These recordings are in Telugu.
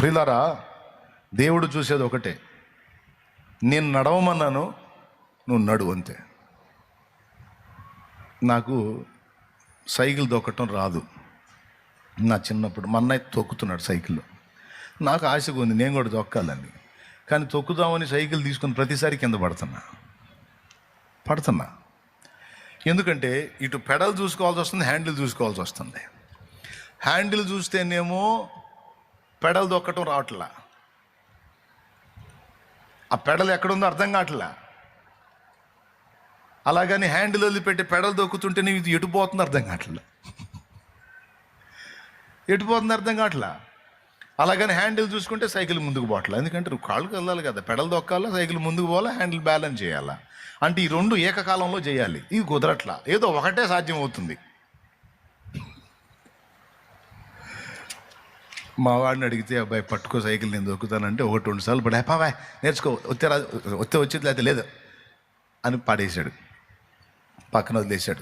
ప్రిలారా దేవుడు చూసేది ఒకటే. నేను నడవమన్నాను నువ్వు నడు అంతే. నాకు సైకిల్ దొక్కటం రాదు. నా చిన్నప్పుడు మా అన్నయ్య తొక్కుతున్నాడు సైకిల్ నాకు ఆశగా ఉంది నేను కూడా తొక్కాలని. కానీ తొక్కుదామని సైకిల్ తీసుకుని ప్రతిసారి కింద పడుతున్నా. పడుతున్నా. ఎందుకంటే ఇటు పెడల్ చూసుకోవాల్సి వస్తుంది హ్యాండిల్ చూసుకోవాల్సి వస్తుంది. హ్యాండిల్ చూస్తేనేమో పెడల్ దొక్కటం రావట్లా. ఆ పెడల్ ఎక్కడుందో అర్థం కావట్లా. అలాగని హ్యాండిల్ వదిలిపెట్టి పెడలు దొక్కుతుంటే నీవు ఇది ఎటుపోతుంది అర్థం కావట్లా. ఎటుపోతుంది అర్థం కావట్లా. అలాగని హ్యాండిల్ చూసుకుంటే సైకిల్ ముందుకు పోవట్లా. ఎందుకంటే నువ్వు కాళ్ళకి వెళ్ళాలి కదా. పెడలు దొక్కాలా సైకిల్ ముందుకు పోవాలా హ్యాండిల్ బ్యాలెన్స్ చేయాలా. అంటే ఈ రెండు ఏకకాలంలో చేయాలి. ఇది కుదరట్లా. ఏదో ఒకటే సాధ్యం అవుతుంది. మా వాడిని అడిగితే అబ్బాయి పట్టుకో సైకిల్ నేను దొక్కుతానంటే ఒకటి రెండు సార్లు పడే పావా నేర్చుకో వచ్చే రా వచ్చే వచ్చేది లేకపోతే లేదు అని పాడేశాడు. పక్కన వదిలేశాడు.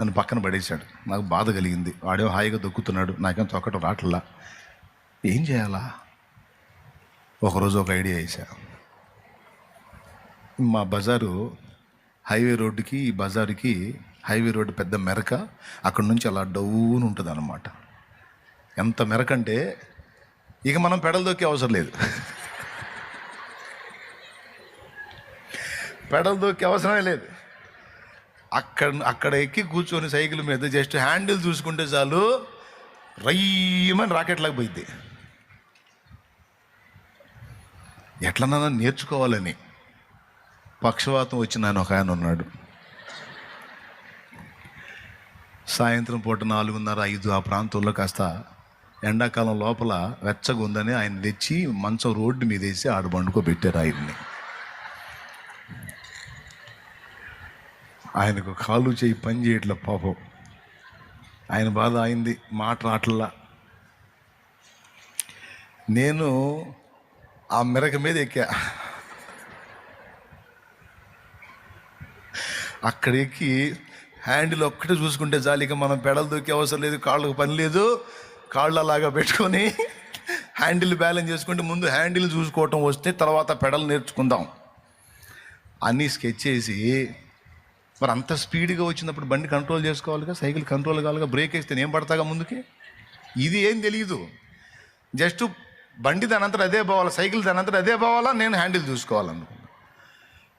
నన్ను పక్కన పడేశాడు. నాకు బాధ కలిగింది. వాడేమో హాయిగా దొక్కుతున్నాడు. నాకేం తొక్కటం రావట్లా ఏం చేయాలా? ఒకరోజు ఒక ఐడియా వేసా మా బజారు హైవే రోడ్డుకి ఈ బజారుకి హైవే రోడ్డు పెద్ద మెరక అక్కడ నుంచి అలా డౌన్ ఉంటుంది అనమాట ఎంత మెరకంటే ఇక మనం పెడలు దొక్కే అవసరం లేదు. పెడలు దొక్కే అవసరమే లేదు. అక్కడ అక్కడ ఎక్కి కూర్చొని సైకిల్ మీద జస్ట్ హ్యాండిల్ చూసుకుంటే చాలు రయ్యమని రాకెట్లాగా పోయింది ఎట్లనన్నా నేర్చుకోవాలని పక్షవాతం వచ్చిన ఆయన ఒక ఆయన ఉన్నాడు. సాయంత్రం పూట నాలుగున్నర ఐదు ఆ ప్రాంతంలో కాస్త ఎండాకాలం లోపల వెచ్చగా ఉందని ఆయన తెచ్చి మంచం రోడ్డు మీద వేసి ఆడు పండుకోబెట్టారు ఆయన్ని. ఆయనకు కాలు చేయి పని చేయట్ల పాపం. ఆయన బాధ అయింది మాట రాట్లా. నేను ఆ మెరక మీద ఎక్కా. అక్కడ ఎక్కి హ్యాండిల్ ఒక్కటే చూసుకుంటే జాలిక మనం పెడలు దొక్కే అవసరం లేదు కాళ్ళకు పని లేదు. కాళ్ళలాగా పెట్టుకొని హ్యాండిల్ బ్యాలెన్స్ చేసుకుంటే ముందు హ్యాండిల్ చూసుకోవటం వస్తే తర్వాత పెడలు నేర్చుకుందాం అన్నీ స్కెచ్ చేసి మరి అంత స్పీడ్గా వచ్చినప్పుడు బండి కంట్రోల్ చేసుకోవాలిగా సైకిల్ కంట్రోల్ కావాలిగా బ్రేక్ వేస్తే నేను పడతాగా ముందుకి? ఇది ఏం తెలియదు జస్ట్ బండి దాని అదే పోవాలా సైకిల్ దానంతా అదే పోవాలా నేను హ్యాండిల్ చూసుకోవాలనుకున్నాను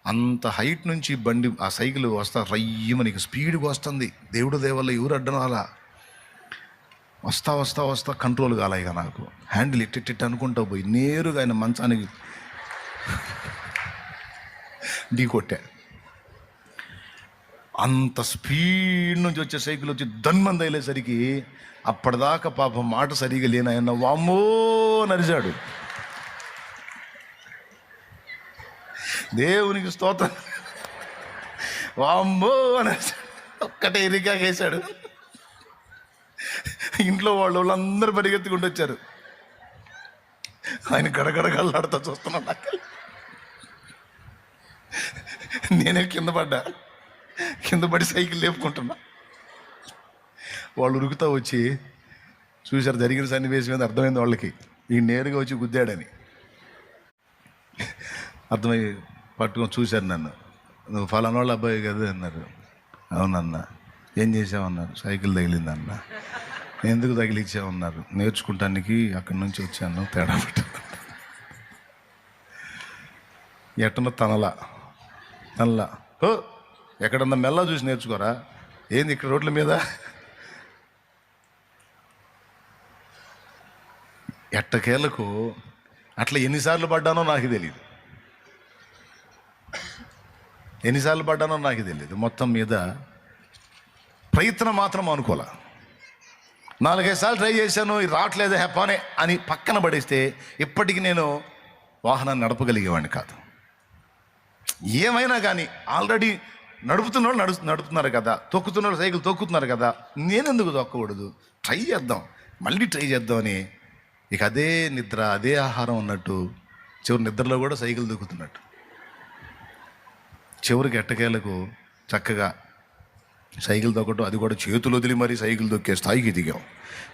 అంత హైట్ నుంచి బండి ఆ సైకిల్ వస్తా రయ్యమని స్పీడ్గా వస్తుంది. దేవుడు దేవల్ల ఎవరు అడ్డం అలా వస్తా వస్తా వస్తా కంట్రోల్ కాలే నాకు. హ్యాండిల్ ఇట్టిట్టిట్ అనుకుంటా పోయి నేరుగా ఆయన మంచానికి ఢీ కొట్టా. అంత స్పీడ్ నుంచి వచ్చే సైకిల్ వచ్చి దన్మంది అయ్యేసరికి అప్పటిదాకా పాపం మాట సరిగా లేని ఆయన వామ్మో నరిచాడు. దేవునికి స్తోత్రం. వామ్మో అని ఒక్కటే ఇరిగా వేశాడు ఇంట్లో వాళ్ళు వాళ్ళందరూ పరిగెత్తుకుంటూ వచ్చారు ఆయన గడగడగల్లాడుతూ చూస్తున్నాడు నాకు. నేనే కింద పడ్డా. కింద పడి సైకిల్ లేపుకుంటున్నా. వాళ్ళు ఉరుకుతా వచ్చి చూశారు జరిగిన సన్నివేశం మీద అర్థమైంది వాళ్ళకి. ఈ నేరుగా వచ్చి గుద్దాడని. అర్థమై పట్టుకొని చూశారు నన్ను. నువ్వు ఫలానా వాళ్ళ అబ్బాయి కదా అన్నారు. అవునన్నా. ఏం చేసావన్నారు సైకిల్ తగిలిందన్నా. ఎందుకు తగిలిచ్చావన్నారు? నేర్చుకుంటానికి అక్కడి నుంచి వచ్చాను తేడా పెట్ట ఎట్టన తనలా తనలా. ఓ ఎక్కడన్నా మెల్ల చూసి నేర్చుకోరా? ఏంది ఇక్కడ రోడ్ల మీద? ఎట్టకేలకు అట్లా ఎన్నిసార్లు పడ్డానో నాకు తెలియదు ఎన్నిసార్లు పడ్డానో నాకు తెలియదు మొత్తం మీద ప్రయత్నం మాత్రం అనుకోలే. నాలుగైదు సార్లు ట్రై చేశాను ఇది రావట్లేదు హెప్పానే అని పక్కన పడేస్తే ఇప్పటికి నేను వాహనాన్ని నడపగలిగేవాడిని కాదు. ఏమైనా కానీ ఆల్రెడీ నడుపుతున్న వాళ్ళు నడు నడుపుతున్నారు కదా తొక్కుతున్నోళ్ళు సైకిల్ తొక్కుతున్నారు కదా నేనెందుకు తొక్కకూడదు? ట్రై చేద్దాం. మళ్ళీ ట్రై చేద్దామని ఇక అదే నిద్ర అదే ఆహారం ఉన్నట్టు చివరి నిద్రలో కూడా సైకిల్ దొక్కుతున్నట్టు చివరికి ఎట్టకేలకు చక్కగా సైకిల్ తొక్కటం అది కూడా చేతులు వదిలి మరీ సైకిల్ తొక్కే స్థాయికి దిగాం.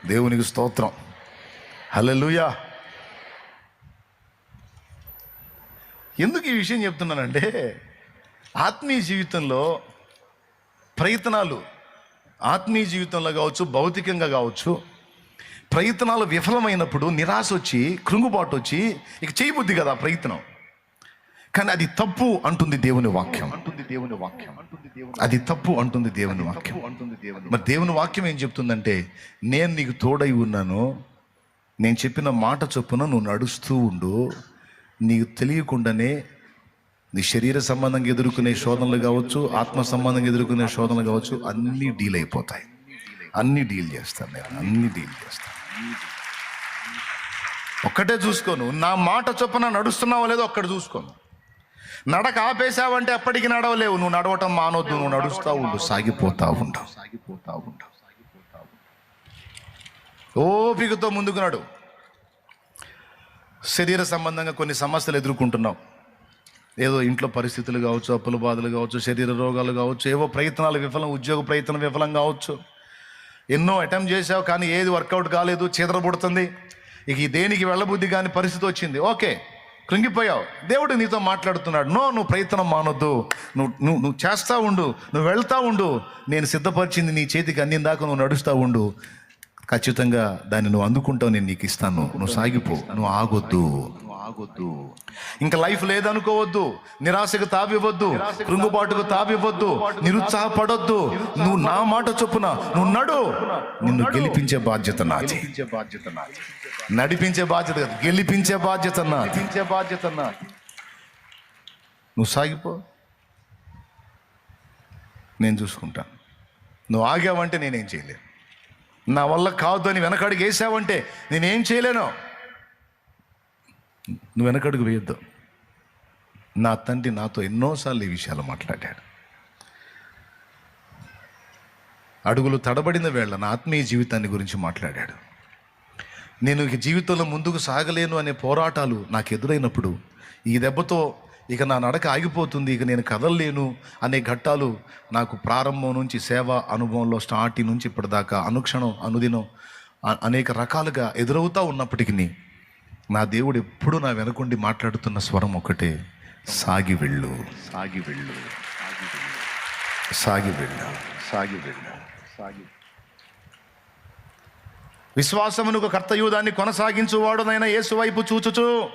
దేవునికి స్తోత్రం. హలో లూయా ఎందుకు ఈ విషయం చెప్తున్నానంటే ఆత్మీయ జీవితంలో ప్రయత్నాలు ఆత్మీయ జీవితంలో కావచ్చు భౌతికంగా కావచ్చు ప్రయత్నాలు విఫలమైనప్పుడు నిరాశ వచ్చి కృంగుబాటు వచ్చి ఇక చేయబుద్ది కదా ప్రయత్నం. కానీ అది తప్పు అంటుంది దేవుని వాక్యం. అంటుంది దేవుని వాక్యం. అది తప్పు అంటుంది దేవుని వాక్యం. అంటుంది దేవుని మరి దేవుని వాక్యం ఏం చెప్తుందంటే నేను నీకు తోడై ఉన్నాను నేను చెప్పిన మాట చొప్పున నువ్వు నడుస్తూ ఉండు నీకు తెలియకుండానే నీ శరీర సంబంధంగా ఎదుర్కొనే శోధనలు కావచ్చు ఆత్మ సంబంధంగా ఎదుర్కొనే శోధనలు కావచ్చు అన్నీ డీల్ అయిపోతాయి. అన్నీ డీల్ చేస్తాను నేను అన్నీ డీల్ చేస్తాను. ఒక్కటే చూసుకోను నా మాట చొప్పున నడుస్తున్నావో లేదో ఒక్కడ చూసుకోను. నడక ఆపేశావంటే అప్పటికి నడవలేవు. నువ్వు నడవటం మానవద్దు నువ్వు నడుస్తూ ఉండు సాగిపోతా ఉండు. సాగిపోతా ఉండు ఓపికతో ముందుకు నడు. శరీర సంబంధంగా కొన్ని సమస్యలు ఎదుర్కొంటున్నావు. ఏదో ఇంట్లో పరిస్థితులు కావచ్చు అప్పుల బాధలు కావచ్చు శరీర రోగాలు కావచ్చు ఏవో ప్రయత్నాలు విఫలం ఉద్యోగ ప్రయత్నం విఫలం కావచ్చు. ఎన్నో అటెంప్ట్ చేసావు కానీ ఏది వర్కౌట్ కాలేదు చీదరబుడుతుంది. ఇక దేనికి వెళ్ళబుద్ధి కాని పరిస్థితి వచ్చింది. ఓకే. కృంగిపోయావు. దేవుడు నీతో మాట్లాడుతున్నాడు. నో నువ్వు ప్రయత్నం మానొద్దు. నువ్వు నువ్వు నువ్వు చేస్తా ఉండు. నువ్వు వెళ్తా ఉండు. నేను సిద్ధపరిచింది నీ చేతికి అందిన దాకా నువ్వు నడుస్తూ ఉండు. ఖచ్చితంగా దాన్ని నువ్వు అందుకుంటావు నేను నీకు ఇస్తాను. నువ్వు సాగిపో. నువ్వు ఆగొద్దు. ఆగొద్దు ఇంకా లైఫ్ లేదనుకోవద్దు. నిరాశకు తావివ్వద్దు. కృంగుబాటుకు తావివ్వద్దు. నిరుత్సాహపడొద్దు. నువ్వు నా మాట చొప్పున నువ్వు నడు. నిన్ను గెలిపించే బాధ్యత నాది. బాధ్యత నాది. నడిపించే బాధ్యత కాదు గెలిపించే బాధ్యత నాది. బాధ్యత నాది. నువ్వు సాగిపో. నేను చూసుకుంటాను నువ్వు ఆగావంటే నేనేం చేయలేను. నా వల్ల కాదు అని వెనకడుగు వేసావంటే నేనేం చేయలేను. నువ్వు వెనకడుగు వేయొద్దు. నా తండ్రి నాతో ఎన్నోసార్లు ఈ విషయాలు మాట్లాడాడు. అడుగులు తడబడిన వేళ నా ఆత్మీయ జీవితాన్ని గురించి మాట్లాడాడు. నేను ఇక జీవితంలో ముందుకు సాగలేను అనే పోరాటాలు నాకు ఎదురైనప్పుడు ఈ దెబ్బతో ఇక నా నడక ఆగిపోతుంది ఇక నేను కదలలేను అనే ఘట్టాలు నాకు ప్రారంభం నుంచి సేవ అనుభవంలో స్టార్టింగ్ నుంచి ఇప్పటిదాకా అనుక్షణం అనుదినం అనేక రకాలుగా ఎదురవుతూ ఉన్నప్పటికీ నా దేవుడు ఎప్పుడూ నా వెనకుండి మాట్లాడుతున్న స్వరం ఒకటే సాగి వెళ్ళు. సాగి వెళ్ళు. సాగి వెళ్ళు. సాగి వెళ్ళు. సాగి. విశ్వాసమునకు కర్తయు దాన్ని కొనసాగించువాడునైనా యేసు వైపు చూచుచు.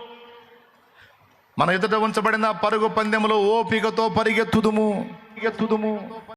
మన ఎదుట ఉంచబడిన పరుగు పందెములో ఓపికతో పరిగెత్తుదుము పరిగెత్తుదుము.